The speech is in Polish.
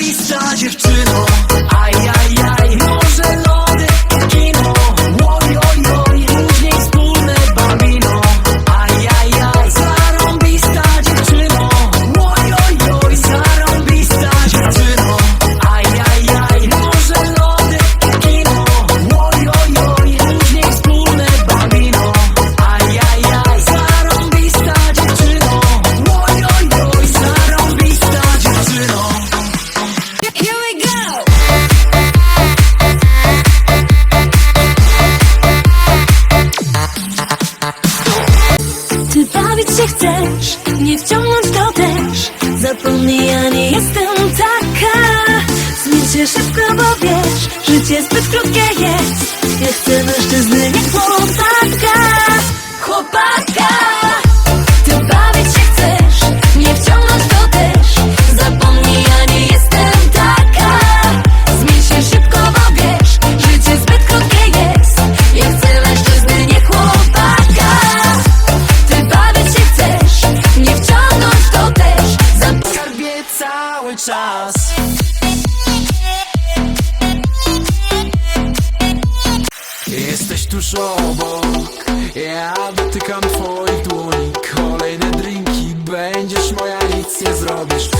Zarąbista dziewczyno się chcesz, nie wciągnąć to też. Zapomnij, ja nie jestem taka. Zmień się szybko, bo wiesz Życie zbyt krótkie jest. Ja chcę mężczyzny, nie chłopaka cały czas. Jesteś tuż obok Ja dotykam twoich dłoni. Kolejne drinki Będziesz moja, nic nie zrobisz.